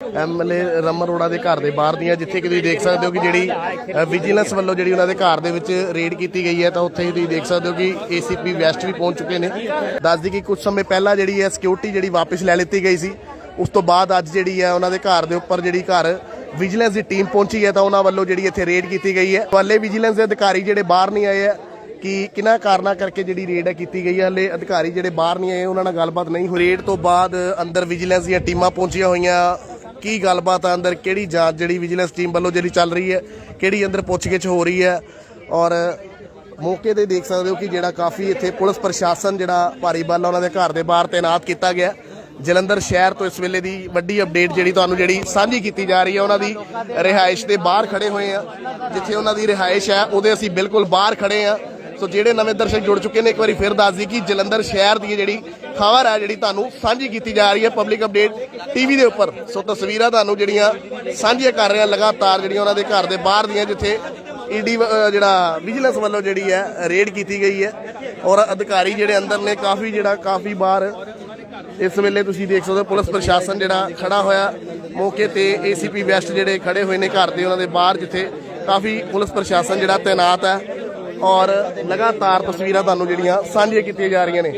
MLA Raman Arora ਦੇ ਘਰ ਦੇ ਬਾਹਰ ਦੀਆਂ, ਜਿੱਥੇ ਕਿ ਤੁਸੀਂ ਦੇਖ ਸਕਦੇ ਹੋ ਕਿ ਜਿਹੜੀ ਵਿਜੀਲੈਂਸ ਵੱਲੋਂ ਜਿਹੜੀ ਉਹਨਾਂ ਦੇ ਘਰ ਦੇ ਵਿੱਚ ਰੇਡ ਕੀਤੀ ਗਈ ਹੈ, ਤਾਂ ਉੱਥੇ ਹੀ ਤੁਸੀਂ ਦੇਖ ਸਕਦੇ ਹੋ ਕਿ ਏਸੀਪੀ ਵੈਸਟ ਵੀ ਪਹੁੰਚ ਚੁੱਕੇ ਨੇ। ਦੱਸਦੀ ਕਿ ਕੁਝ ਸਮੇਂ ਪਹਿਲਾਂ ਜਿਹੜੀ ਹੈ ਸਿਕਿਉਰਿਟੀ ਜਿਹੜੀ ਵਾਪਸ ਲੈ ਲਿੱਤੀ ਗਈ ਸੀ, ਉਸ ਤੋਂ ਬਾਅਦ ਅੱਜ ਜਿਹੜੀ ਹੈ ਉਹਨਾਂ ਦੇ ਘਰ ਦੇ ਉੱਪਰ ਜਿਹੜੀ ਘਰ ਵਿਜੀਲੈਂਸ ਦੀ ਟੀਮ ਪਹੁੰਚੀ ਹੈ, ਤਾਂ ਉਹਨਾਂ ਵੱਲੋਂ ਜਿਹੜੀ ਇੱਥੇ ਰੇਡ ਕੀਤੀ ਗਈ ਹੈ। ਹਾਲੇ ਵਿਜੀਲੈਂਸ ਦੇ ਅਧਿਕਾਰੀ ਜਿਹੜੇ ਬਾਹਰ ਨਹੀਂ ਆਏ ਹੈ, ਕਿ ਕਿਹਨਾਂ ਕਾਰਨਾਂ ਕਰਕੇ ਜਿਹੜੀ ਰੇਡ ਹੈ ਕੀਤੀ ਗਈ ਹੈ, ਹਲੇ ਅਧਿਕਾਰੀ ਜਿਹੜੇ ਬਾਹਰ ਨਹੀਂ ਆਏ, ਉਹਨਾਂ ਨਾਲ ਗੱਲਬਾਤ ਨਹੀਂ ਹੋਈ। ਰੇਡ ਤੋਂ ਬਾਅਦ ਅੰਦਰ ਵਿਜੀਲੈਂਸ ਦੀਆਂ ਟੀਮਾਂ ਪਹੁੰਚੀਆਂ ਹੋਈਆਂ ਕੀ ਗੱਲਬਾਤ ਆ ਅੰਦਰ? ਕਿਹੜੀ ਜਾਂਚ ਜਿਹੜੀ ਵਿਜੀਲੈਂਸ ਟੀਮ ਵੱਲੋਂ ਜਿਹੜੀ ਚੱਲ ਰਹੀ ਹੈ? ਕਿਹੜੀ ਅੰਦਰ ਪੁੱਛਗਿੱਛ ਹੋ ਰਹੀ ਹੈ? ਔਰ ਮੌਕੇ ਤੇ ਦੇਖ ਸਕਦੇ ਹੋ ਕਿ ਜਿਹੜਾ ਕਾਫੀ ਇੱਥੇ ਪੁਲਿਸ ਪ੍ਰਸ਼ਾਸਨ ਜਿਹੜਾ ਭਾਰੀ ਬਲ ਉਹਨਾਂ ਦੇ ਘਰ ਦੇ ਬਾਹਰ ਤਾਇਨਾਤ ਕੀਤਾ ਗਿਆ। ਜਲੰਧਰ ਸ਼ਹਿਰ ਤੋਂ ਇਸ ਵੇਲੇ ਦੀ ਵੱਡੀ ਅਪਡੇਟ ਜਿਹੜੀ ਤੁਹਾਨੂੰ ਜਿਹੜੀ ਸਾਂਝੀ ਕੀਤੀ ਜਾ ਰਹੀ ਹੈ, ਉਹਨਾਂ ਦੀ ਰਿਹਾਇਸ਼ ਦੇ ਬਾਹਰ ਖੜੇ ਹੋਏ ਆ। ਜਿੱਥੇ ਉਹਨਾਂ ਦੀ ਰਿਹਾਇਸ਼ ਹੈ, ਉਹਦੇ ਅਸੀਂ ਬਿਲਕੁਲ ਬਾਹਰ ਖੜੇ ਆ। ਸੋ ਜਿਹੜੇ ਨਵੇਂ ਦਰਸ਼ਕ ਜੁੜ ਚੁੱਕੇ ਨੇ, ਇੱਕ ਵਾਰੀ ਫਿਰ ਦੱਸ ਦਈ ਕਿ ਜਲੰਧਰ ਸ਼ਹਿਰ ਦੀ ਜਿਹੜੀ ਖਬਰ ਹੈ ਜਿਹੜੀ ਤੁਹਾਨੂੰ ਸਾਂਝੀ ਕੀਤੀ ਜਾ ਰਹੀ ਹੈ ਪਬਲਿਕ ਅਪਡੇਟ ਟੀਵੀ ਦੇ ਉੱਪਰ। ਸੋ ਤਸਵੀਰਾਂ ਤੁਹਾਨੂੰ ਜਿਹੜੀਆਂ ਸਾਂਝੀਆਂ ਕਰ ਰਹੇ ਹਾਂ ਲਗਾਤਾਰ, ਜਿਹੜੀਆਂ ਉਹਨਾਂ ਦੇ ਘਰ ਦੇ ਬਾਹਰ ਦੀਆਂ, ਜਿੱਥੇ ਈਡੀ ਜਿਹੜਾ ਵਿਜੀਲੈਂਸ ਵੱਲੋਂ ਜਿਹੜੀ ਹੈ, ਰੇਡ ਕੀਤੀ ਗਈ ਹੈ। ਔਰ ਅਧਿਕਾਰੀ ਜਿਹੜੇ ਅੰਦਰ ਨੇ, ਕਾਫੀ ਜਿਹੜਾ, ਕਾਫੀ ਬਾਹਰ ਇਸ ਵੇਲੇ ਤੁਸੀਂ ਦੇਖ ਸਕਦੇ ਹੋ, ਪੁਲਿਸ ਪ੍ਰਸ਼ਾਸਨ ਜਿਹੜਾ ਖੜਾ ਹੋਇਆ। ਮੌਕੇ ਤੇ ਏਸੀਪੀ ਵੈਸਟ ਜਿਹੜੇ ਖੜੇ ਹੋਏ ਨੇ ਘਰ ਦੇ, ਉਹਨਾਂ ਦੇ ਬਾਹਰ, ਜਿੱਥੇ ਕਾਫੀ ਪੁਲਿਸ ਪ੍ਰਸ਼ਾਸਨ ਜਿਹੜਾ ਤਾਇਨਾਤ ਹੈ। ਔਰ ਲਗਾਤਾਰ ਤਸਵੀਰਾਂ ਤੁਹਾਨੂੰ ਜਿਹੜੀਆਂ ਸਾਂਝੀਆਂ ਕੀਤੀਆਂ ਜਾ ਰਹੀਆਂ ਨੇ।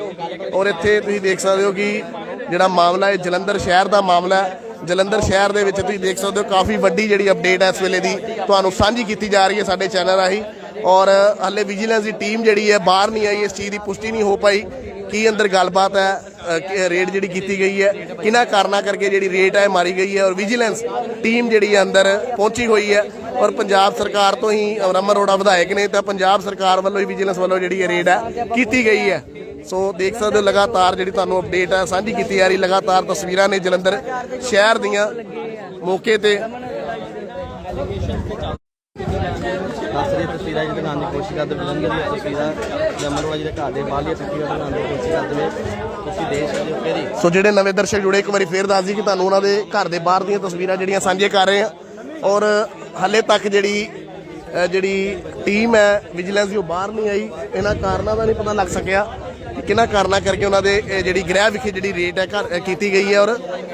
ਔਰ ਇੱਥੇ ਤੁਸੀਂ ਦੇਖ ਸਕਦੇ ਹੋ ਕਿ ਜਿਹੜਾ ਮਾਮਲਾ ਹੈ, ਜਲੰਧਰ ਸ਼ਹਿਰ ਦਾ ਮਾਮਲਾ ਹੈ। ਜਲੰਧਰ ਸ਼ਹਿਰ ਦੇ ਵਿੱਚ ਤੁਸੀਂ ਦੇਖ ਸਕਦੇ ਹੋ ਕਾਫੀ ਵੱਡੀ ਜਿਹੜੀ ਅਪਡੇਟ ਹੈ ਇਸ ਵੇਲੇ ਦੀ, ਤੁਹਾਨੂੰ ਸਾਂਝੀ ਕੀਤੀ ਜਾ ਰਹੀ ਹੈ ਸਾਡੇ ਚੈਨਲ ਰਾਹੀਂ। ਔਰ ਹਾਲੇ ਵਿਜੀਲੈਂਸ ਦੀ ਟੀਮ ਜਿਹੜੀ ਹੈ ਬਾਹਰ ਨਹੀਂ ਆਈ, ਇਸ ਚੀਜ਼ ਦੀ ਪੁਸ਼ਟੀ ਨਹੀਂ ਹੋ ਪਾਈ। ਕੀ ਅੰਦਰ ਗੱਲਬਾਤ ਹੈ ਰੇਟ ਜਿਹੜੀ ਕੀਤੀ ਗਈ ਹੈ, ਕਿਹਨਾਂ ਕਾਰਨਾਂ ਕਰਕੇ ਜਿਹੜੀ ਰੇਟ ਹੈ ਮਾਰੀ ਗਈ ਹੈ। ਔਰ ਵਿਜੀਲੈਂਸ ਟੀਮ ਜਿਹੜੀ ਹੈ ਅੰਦਰ ਪਹੁੰਚੀ ਹੋਈ ਹੈ। ਔਰ ਪੰਜਾਬ ਸਰਕਾਰ ਤੋਂ ਹੀ ਰਮਨ ਅਰੋੜਾ ਵਿਧਾਇਕ ਨੇ ਤਾਂ ਪੰਜਾਬ ਸਰਕਾਰ ਵੱਲੋਂ ਹੀ ਵਿਜੀਲੈਂਸ ਵੱਲੋਂ ਜਿਹੜੀ ਰੇਡ ਹੈ ਕੀਤੀ ਗਈ ਹੈ। ਸੋ ਦੇਖ ਸਕਦੇ ਹੋ ਲਗਾਤਾਰ ਜਿਹੜੀ ਤੁਹਾਨੂੰ ਅਪਡੇਟ ਹੈ ਸਾਂਝੀ ਕੀਤੀ ਜਾ ਰਹੀ ਲਗਾਤਾਰ ਤਸਵੀਰਾਂ ਨੇ ਜਲੰਧਰ ਸ਼ਹਿਰ ਦੀਆਂ ਮੌਕੇ ਤੇ। ਦੂਸਰੀ ਤਸਵੀਰਾਂ ਜਿਹੜੀ ਬਣਾਉਣ ਦੀ ਕੋਸ਼ਿਸ਼ ਕਰਦੇ ਜਲੰਧਰ ਦੀਆਂ ਤਸਵੀਰਾਂ ਜਮਰਵਾ ਜੀ ਦੇ ਘਰ ਦੇ ਬਾਹਰਲੀਆਂ ਤਸਵੀਰਾਂ ਬਣਾਉਣ ਦੀ ਕੋਸ਼ਿਸ਼ ਕਰਦੇ ਨੇ ਤੁਸੀਂ ਦੇਸ਼ ਦੇ ਉੱਤੇ ਦੀ ਸੋ ਜਿਹੜੇ ਨਵੇਂ ਦਰਸ਼ਕ ਜੁੜੇ ਇੱਕ ਵਾਰੀ ਫੇਰ ਦੱਸ ਦਈਏ ਕਿ ਤੁਹਾਨੂੰ ਉਹਨਾਂ ਦੇ ਘਰ ਦੇ ਬਾਹਰ ਦੀਆਂ ਤਸਵੀਰਾਂ ਜਿਹੜੀਆਂ ਸਾਂਝੀਆਂ ਕਰ ਰਹੇ ਆ ਔਰ ਹਲੇ ਤੱਕ ਜਿਹੜੀ ਜਿਹੜੀ ਟੀਮ ਹੈ, ਵਿਜੀਲੈਂਸ ਦੀ ਉਹ ਬਾਹਰ ਨਹੀਂ ਆਈ। ਇਹਨਾਂ ਕਾਰਨਾਂ ਦਾ ਨਹੀਂ ਪਤਾ ਲੱਗ ਸਕਿਆ ਕਿ ਕਿਹਨਾਂ ਕਾਰਨਾਂ ਕਰਕੇ ਉਹਨਾਂ ਦੇ ਜਿਹੜੀ ਗ੍ਰਹਿ ਵਿਖੇ ਜਿਹੜੀ ਰੇਟ ਹੈ ਘਰ ਕੀਤੀ ਗਈ ਹੈ ਔਰ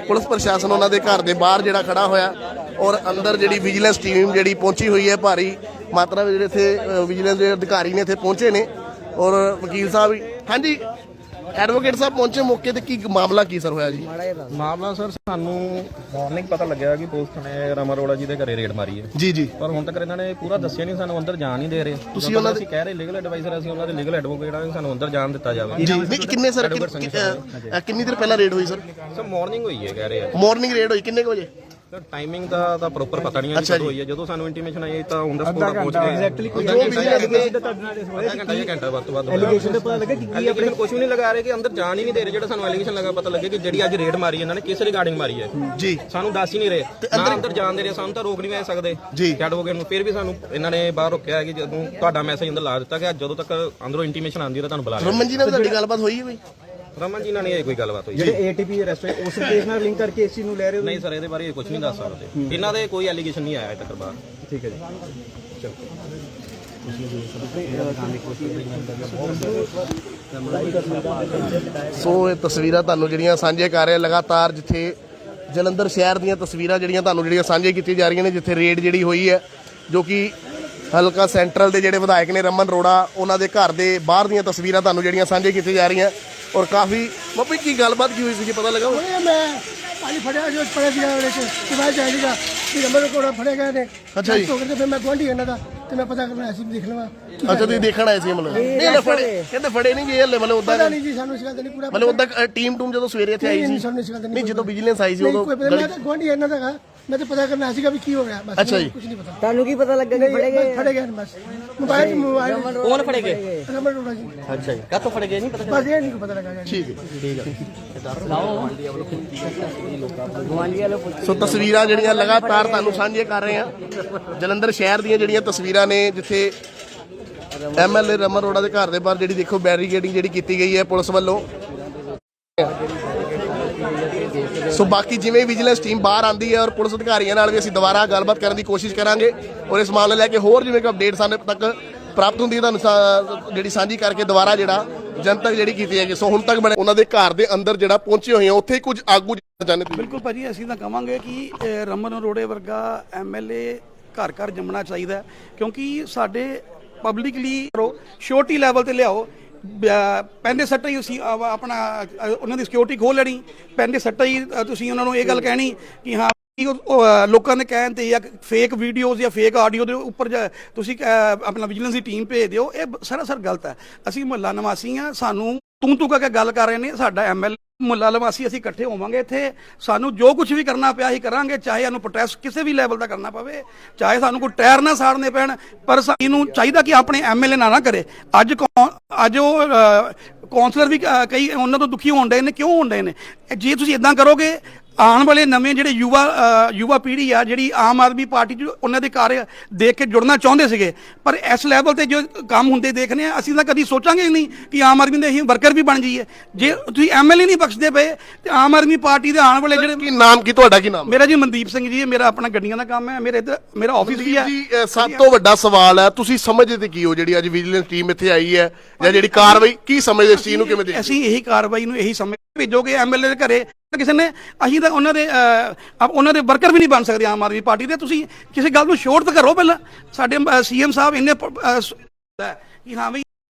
ਪੁਲਿਸ ਪ੍ਰਸ਼ਾਸਨ ਉਹਨਾਂ ਦੇ ਘਰ ਦੇ ਬਾਹਰ ਜਿਹੜਾ ਖੜਾ ਹੋਇਆ ਔਰ ਅੰਦਰ ਜਿਹੜੀ ਵਿਜੀਲੈਂਸ ਟੀਮ ਜਿਹੜੀ ਪਹੁੰਚੀ ਹੋਈ ਹੈ ਭਾਰੀ ਮਾਤਰਾ ਵਿੱਚ ਜਿਹੜੇ ਇੱਥੇ ਵਿਜੀਲੈਂਸ ਦੇ ਅਧਿਕਾਰੀ ਨੇ ਇੱਥੇ ਪਹੁੰਚੇ ਨੇ ਔਰ ਵਕੀਲ ਸਾਹਿਬ ਹਾਂਜੀ ਐਡਵੋਕੇਟ ਸਾਹਿਬ ਪਹੁੰਚੇ ਮੌਕੇ ਤੇ ਕੀ ਮਾਮਲਾ ਕੀ ਸਰ ਹੋਇਆ ਜੀ? ਮਾਮਲਾ ਸਰ ਸਾਨੂੰ ਮਾਰਨਿੰਗ ਪਤਾ ਲੱਗਿਆ ਕਿ ਪੁਲਿਸ ਥਾਣੇ ਰਾਮਾ ਅਰੋੜਾ ਜੀ ਦੇ ਘਰੇ ਰੇਡ ਮਾਰੀ ਹੈ। ਜੀ ਜੀ। ਪਰ ਹੁਣ ਤੱਕ ਇਹਨਾਂ ਨੇ ਪੂਰਾ ਦੱਸਿਆ ਨਹੀਂ ਸਾਨੂੰ ਅੰਦਰ ਜਾਣ ਨਹੀਂ ਦੇ ਰਹੇ। ਤੁਸੀਂ ਉਹਨਾਂ ਦੇ- ਕਹਿ ਰਹੇ ਲੀਗਲ ਐਡਵਾਈਜ਼ਰ ਅਸੀਂ ਉਹਨਾਂ ਦੇ ਲੀਗਲ ਐਡਵੋਕੇਟ ਆ ਸਾਨੂੰ ਅੰਦਰ ਜਾਣ ਦਿੱਤਾ ਜਾਵੇ। ਜੀ। ਨਹੀਂ ਕਿੰਨੇ ਸਰ? ਕਿੰਨੀ ਦੇਰ ਪਹਿਲਾਂ ਰੇਡ ਹੋਈ ਸਰ? ਸਰ ਮਾਰਨਿੰਗ ਹੋਈ ਹੈ ਕਹਿ ਰਹੇ ਆ। ਮਾਰਨਿੰਗ ਰੇਡ ਹੋਈ ਕਿੰਨੇ ਵਜੇ? ਸਰ ਟਾਈਮਿੰਗ ਦਾ ਤਾਂ ਪ੍ਰੋਪਰ ਪਤਾ ਨਹੀਂ ਹੈ ਕਦੋਂ ਹੋਈ ਹੈ। ਜਦੋਂ ਸਾਨੂੰ ਇੰਟੀਮੇਸ਼ਨ ਆਈ ਤਾਂ ਔਨ ਦਾ ਸਪੋਟ ਪਹੁੰਚ ਗਏ ਐਗਜ਼ੈਕਟਲੀ ਕੋਈ ਜੋ vigilance ਦੇ- ਘੰਟਾ ਜਾਂ ਘੰਟਾ ਵੱਧ ਤੋਂ ਵੱਧ ਐਲੀਗੇਸ਼ਨ ਤੇ ਪਤਾ ਲੱਗਾ ਕਿ ਕੀ ਆਪਣੇ ਕੁਝ ਵੀ ਨਹੀਂ ਲਗਾ ਰਹੇ ਕਿ ਅੰਦਰ ਜਾਣ ਹੀ ਨਹੀਂ ਦੇ ਰਹੇ। ਜਿਹੜਾ ਸਾਨੂੰ ਐਲੀਗੇਸ਼ਨ ਲਗਾ ਪਤਾ ਲੱਗੇ ਕਿ ਜਿਹੜੀ ਅੱਜ ਰੇਡ ਮਾਰੀ ਇਹਨਾਂ ਨੇ ਕਿਸ ਰਿਗਾਰਡਿੰਗ ਮਾਰੀ ਹੈ। ਜੀ। ਸਾਨੂੰ ਦੱਸ ਹੀ ਨਹੀਂ ਰਹੇ। ਨਾ ਅੰਦਰ ਜਾਣ ਦੇ ਰਹੇ ਸਾਨੂੰ ਤਾਂ ਰੋਕ ਨਹੀਂ ਵੇ ਸਕਦੇ। ਜੀ। ਐਡਵੋਕੇਟ ਨੂੰ ਫਿਰ ਵੀ ਸਾਨੂੰ ਇਹਨਾਂ ਨੇ ਬਾਹਰ ਰੋਕਿਆ ਹੈ ਕਿ ਜਦੋਂ ਤੁਹਾਡਾ ਮੈਸੇਜ ਅੰਦਰ ਲਾ ਦਿੱਤਾ ਗਿਆ ਜਦੋਂ ਤੱਕ ਅੰਦਰੋਂ ਇੰਟੀਮੇਸ਼ਨ ਆਉਂਦੀ ਹੈ ਤਾਂ ਤੁਹਾਨੂੰ ਬੁਲਾ ਲਿਆ। ਰਮਨ ਜੀ ਨਾਲ ਤੁਹਾਡੀ ਗੱਲਬਾਤ ਹੋਈ ਹੈ ਰਮਨ ਜੀ ਨਾਲ ਨਹੀਂ ਇਹ ਕੋਈ ਗੱਲਬਾਤ ਹੋਈ। ਜਿਹੜੇ ਏਟੀਪੀ ਅਰੈਸਟ ਹੋਏ ਉਸ ਕੇਸ ਨਾਲ ਲਿੰਕ ਕਰਕੇ ਇਸ ਚੀਜ਼ ਨੂੰ ਲੈ ਰਹੇ ਹੋ ਨਹੀਂ ਸਰ ਇਹਦੇ ਬਾਰੇ ਕੁਝ ਨਹੀਂ ਦੱਸ ਸਕਦੇ। ਇਹਨਾਂ ਦੇ ਕੋਈ ਐਲੀਗੇਸ਼ਨ ਨਹੀਂ ਆਇਆ ਅਜੇ ਤੱਕ ਬਾਹਰ ਠੀਕ ਹੈ ਜੀ। ਸੋ ਇਹ ਤਸਵੀਰਾਂ ਤੁਹਾਨੂੰ ਜਿਹੜੀਆਂ ਸਾਂਝੀਆਂ ਕਰ ਰਹੇ ਲਗਾਤਾਰ ਜਿੱਥੇ ਜਲੰਧਰ ਸ਼ਹਿਰ ਦੀਆਂ ਤਸਵੀਰਾਂ ਜਿਹੜੀਆਂ ਤੁਹਾਨੂੰ ਜਿਹੜੀਆਂ ਸਾਂਝੀਆਂ ਕੀਤੀਆਂ ਜਾ ਰਹੀਆਂ ਨੇ ਜਿੱਥੇ ਰੇਡ ਜਿਹੜੀ ਹੋਈ ਹੈ ਜੋ ਕਿ ਹਲਕਾ ਸੈਂਟਰਲ ਦੇ ਜਿਹੜੇ ਵਿਧਾਇਕ ਨੇ ਰਮਨ ਰੋੜਾ ਉਹਨਾਂ ਦੇ ਘਰ ਦੇ ਬਾਹਰ ਦੀਆਂ ਤਸਵੀਰਾਂ ਤੁਹਾਨੂੰ ਜਿਹੜੀਆਂ ਸਾਂਝੀਆਂ ਕੀਤੀਆਂ ਜਾ ਰਹੀਆਂ। ਔਰ ਕਾਫੀ ਬੱਬੀ ਕੀ ਗੱਲਬਾਤ ਕੀ ਹੋਈ ਸੀ ਜੀ ਪਤਾ ਲੱਗਾ ਮੈਂ ਪਾਣੀ ਫੜਿਆ ਜੋ ਫੜਿਆ ਸੀਗਾ ਉਹਦੇ ਚ ਮੈਂ ਚਾਹੀਦਾ ਕਿ ਨੰਬਰ ਕੋਲ ਫੜੇ ਗਏ ਨੇ। ਅੱਛਾ ਜੀ। ਤੋਂ ਕਰਕੇ ਫਿਰ ਮੈਂ ਗੁਆਂਢੀ ਇਹਨਾਂ ਦਾ ਤੇ ਮੈਂ ਪਤਾ ਕਰਨਾ ਸੀ ਦੇਖ ਲਵਾਂ। ਕੀ ਅੱਛਾ ਤੁਸੀਂ ਦੇਖਣ ਆਏ ਸੀ ਮਤਲਬ? ਨਹੀਂ ਹਲੇ ਫੜੇ ਕਹਿੰਦੇ ਫੜੇ ਨਹੀਂ ਗਏ ਹਲੇ ਮਤਲਬ ਪਤਾ ਉਦਾਂ ਨਹੀਂ ਜੀ ਸਾਨੂੰ ਇਸ ਗੱਲ ਦਾ ਨਹੀਂ ਪੂਰਾ ਮਤਲਬ ਉਦਾਂ ਟੀਮ ਟੂਮ ਜਦੋਂ ਸਵੇਰੇ ਇੱਥੇ ਆਈ ਨਹੀਂ ਸੀ। ਸਾਨੂੰ ਇਸ ਗੱਲ ਦਾ ਨਹੀਂ ਨਹੀਂ ਜਦੋਂ ਵਿਜੀਲੈਂਸ ਆਈ ਸੀ ਨਹੀਂ ਉਦੋਂ ਕੋਈ ਪਤਾ ਤਾਂ ਗੁਆਂਢੀ ਇਹਨਾਂ ਦਾ ਹੈਗਾ। ਮੈਂ ਤਾਂ ਪਤਾ ਕਰਨਾ ਸੀਗਾ ਵੀ ਕੀ ਹੋ ਰਿਹਾ ਬਸ ਅੱਛਾ ਜੀ। ਕੁਝ ਨਹੀਂ ਪਤਾ। ਤੁਹਾਨੂੰ ਕੀ ਪਤਾ ਲੱਗਾ ਕਿ ਫੜੇ ਗਏ? ਫੜੇ ਗਏ ਨੇ ਬਸ। ਮੋਬਾਈਲ ਮੋਬਾਈਲ ਕੌਣ ਫੜੇ ਗਏ? ਨੰਬਰ ਰੋੜਾ ਜੀ। ਅੱਛਾ ਜੀ ਕਾਹਤੋਂ ਫੜ ਗਏ? ਨਹੀਂ ਪਤਾ ਬਸ ਇਹ ਨਹੀਂ ਪਤਾ ਲੱਗਾ ਜੀ। ਠੀਕ ਹੈ ਗਵਾਂਢੀਆਂ ਲੋ ਸੋ ਤਸਵੀਰਾਂ ਜਿਹੜੀਆਂ ਲਗਾਤਾਰ ਤੁਹਾਨੂੰ ਸਾਂਝੀਆਂ ਕਰ ਰਹੇ ਹਾਂ। ਜਲੰਧਰ ਸ਼ਹਿਰ ਦੀਆਂ ਜਿਹੜੀਆਂ ਤਸਵੀਰਾਂ ਨੇ ਜਿੱਥੇ ਐਮਐਲਏ ਰਮਨ ਅਰੋੜਾ ਦੇ ਘਰ ਦੇ ਬਾਹਰ ਜਿਹੜੀ ਦੇਖੋ ਬੈਰੀਕੇਡਿੰਗ ਜਿਹੜੀ ਕੀਤੀ ਗਈ ਹੈ ਪੁਲਿਸ ਵੱਲੋਂ। ਸੋ ਬਾਕੀ ਜਿਵੇਂ ਵਿਜੀਲੈਂਸ ਟੀਮ ਬਾਹਰ ਆਂਦੀ ਹੈ ਔਰ ਪੁਲਿਸ ਅਧਿਕਾਰੀਆਂ ਨਾਲ ਵੀ ਅਸੀਂ ਦੁਬਾਰਾ ਗੱਲਬਾਤ ਕਰਨ ਦੀ ਕੋਸ਼ਿਸ਼ ਕਰਾਂਗੇ ਔਰ ਇਸ ਮਾਮਲੇ ਲੈ ਕੇ ਹੋਰ ਜਿਵੇਂ ਕਿ ਅਪਡੇਟ ਸਾਨੂੰ ਤੱਕ ਪ੍ਰਾਪਤ ਹੁੰਦੀ ਹੈ ਤੁਹਾਨੂੰ ਸਾ- ਜਿਹੜੀ ਸਾਂਝੀ ਕਰਕੇ ਦੁਬਾਰਾ ਜਿਹੜਾ ਜਨਤਕ ਜਿਹੜੀ ਕੀਤੀ ਹੈਗੀ। ਸੋ ਹੁਣ ਤੱਕ ਬਣੇ ਉਹਨਾਂ ਦੇ ਘਰ ਦੇ ਅੰਦਰ ਜਿਹੜਾ ਪਹੁੰਚੇ ਹੋਏ ਆ ਉੱਥੇ ਹੀ ਕੁਝ ਆਗੂ ਜਾਣੇ ਤੁਸੀਂ। ਬਿਲਕੁਲ ਭਾਜੀ ਅਸੀਂ ਤਾਂ ਕਵਾਂਗੇ ਕਿ ਅਹ, ਰਮਨ ਅਰੋੜੇ ਵਰਗਾ ਐਮਐਲਏ ਘਰ ਘਰ ਜੰਮਣਾ ਚਾਹੀਦਾ ਹੈ, ਕਿਉਂਕਿ ਸਾਡੇ ਪਬਲਿਕਲੀ ਕਰੋ ਛੋਟੀ ਲੈਵਲ ਤੇ ਲਿਆਓ ਪੈਂਦੇ ਸੱਟੇ ਹੀ ਅਸੀਂ ਆਪਣਾ ਉਹਨਾਂ ਦੀ ਸਿਕਿਉਰਿਟੀ ਖੋਲ ਲੈਣੀ। ਪੈਂਦੇ ਸੱਟੇ ਹੀ ਤੁਸੀਂ ਉਹਨਾਂ ਨੂੰ ਇਹ ਗੱਲ ਕਹਿਣੀ ਕਿ ਹਾਂ ਲੋਕਾਂ ਦੇ ਕਹਿਣ ਤੇ ਜਾਂ ਫੇਕ ਵੀਡੀਓਜ਼ ਜਾਂ ਫੇਕ ਆਡੀਓ ਦੇ ਉੱਪਰ ਜਾ- ਤੁਸੀਂ ਅ, ਆਪਣਾ ਵਿਜੀਲੈਂਸ ਦੀ ਟੀਮ ਭੇਜ ਦਿਓ ਇਹ ਸਰਾਸਰ ਗਲਤ ਹੈ। ਅਸੀਂ ਮੁਹੱਲਾ ਨਿਵਾਸੀ ਆ ਸਾਨੂੰ ਤੂੰ ਤੂੰ ਕਰਕੇ ਗੱਲ ਕਰ ਰਹੇ ਨੇ, ਸਾਡਾ ਐਮਐਲ ਮੁਹੱਲਾ ਨਿਵਾਸੀ ਅਸੀਂ ਇਕੱਠੇ ਹੋਵਾਂਗੇ ਇੱਥੇ। ਸਾਨੂੰ ਜੋ ਕੁਝ ਵੀ ਕਰਨਾ ਪਿਆ, ਅਸੀਂ ਕਰਾਂਗੇ, ਚਾਹੇ ਸਾਨੂੰ ਪ੍ਰੋਟੈਸਟ ਕਿਸੇ ਵੀ ਲੈਵਲ ਦਾ ਕਰਨਾ ਪਵੇ, ਚਾਹੇ ਸਾਨੂੰ ਕੋਈ ਟਾਇਰ ਨਾ ਸਾੜਨੇ ਪੈਣ, ਪਰ ਸਾਨੂੰ ਚਾਹੀਦਾ ਕਿ ਆਪਣੇ ਐਮਐਲਏ ਨਾ ਨਾ ਕਰੇ। ਅੱਜ ਕੌ- ਅੱਜ ਉਹ ਕੌਂਸਲਰ ਵੀ ਕਈ ਉਹਨਾਂ ਤੋਂ ਦੁਖੀ ਹੋਣ ਡਏ ਨੇ, ਕਿਉਂ ਹੋਣ ਡਏ ਨੇ? ਜੇ ਤੁਸੀਂ ਇਦਾਂ ਕਰੋਗੇ ਆਉਣ ਵਾਲੇ ਨਵੇਂ ਜਿਹੜੇ ਯੁਵਾ ਯੁਵਾ ਪੀੜ੍ਹੀ ਆ ਜਿਹੜੀ ਆਮ ਆਦਮੀ ਪਾਰਟੀ ਚ ਉਹਨਾਂ ਦੇ ਕਾਰਜ ਦੇਖ ਕੇ ਜੁੜਨਾ ਚਾਹੁੰਦੇ ਸੀਗੇ ਪਰ ਇਸ ਲੈਵਲ ਤੇ ਜੋ ਕੰਮ ਹੁੰਦੇ ਦੇਖਨੇ ਆ ਅਸੀਂ ਤਾਂ ਕਦੀ ਸੋਚਾਂਗੇ ਹੀ ਨਹੀਂ ਕਿ ਆਮ ਆਦਮੀ ਦੇ ਅਸੀਂ ਵਰਕਰ ਵੀ ਬਣ ਜਾਈਏ। ਜੇ ਤੁਸੀਂ ਐਮਐਲਏ ਨਹੀਂ ਬਖਸ਼ਦੇ ਪਏ ਤੇ ਆਮ ਆਦਮੀ ਪਾਰਟੀ ਦੇ ਆਉਣ ਵਾਲੇ ਜਿਹੜੇ ਕੀ ਨਾਮ ਕੀ ਤੁਹਾਡਾ ਕੀ ਨਾਮ? ਮੇਰਾ ਜੀ ਮਨਦੀਪ ਸਿੰਘ ਜੀ ਮੇਰਾ ਆਪਣਾ ਗੱਡੀਆਂ ਦਾ ਕੰਮ ਹੈ ਮੇਰੇ ਇੱਧਰ ਮੇਰਾ ਆਫਿਸ ਵੀ ਹੈ। ਜੀ ਸਭ ਤੋਂ ਵੱਡਾ ਸਵਾਲ ਹੈ ਤੁਸੀਂ ਸਮਝਦੇ ਕੀ ਹੋ ਜਿਹੜੀ ਅੱਜ ਵਿਜੀਲੈਂਸ ਟੀਮ ਇੱਥੇ ਆਈ ਹੈ ਜਾਂ ਜਿਹੜੀ ਕਾਰਵਾਈ ਕੀ ਸਮਝਦੇ ਇਸ ਚੀਜ਼ ਨੂੰ ਕਿਵੇਂ ਦੇਖਦੇ ਅਸੀਂ ਇਹੀ ਕਾਰਵਾਈ ਨੂੰ ਇਹੀ ਸਮਝ ਭੇਜੋਗੇ ਐਮਐਲਏ ਦੇ ਘਰੇ ਕਿਸੇ ਨੇ ਅਸੀਂ ਤਾਂ ਉਹਨਾਂ ਦੇ ਅਹ, ਉਹਨਾਂ ਦੇ ਵਰਕਰ ਵੀ ਨਹੀਂ ਬਣ ਸਕਦੇ ਆਮ ਆਦਮੀ ਪਾਰਟੀ ਦੇ। ਤੁਸੀਂ ਕਿਸੇ ਗੱਲ ਨੂੰ ਛੋੜ ਤਾਂ ਕਰੋ ਪਹਿਲਾਂ। ਸਾਡੇ ਸੀਐਮ ਸਾਹਿਬ ਇੰਨੇ ਪ- ਅਹ, ਸ- ਹੈ ਕਿ ਹਾਂ ਵੀ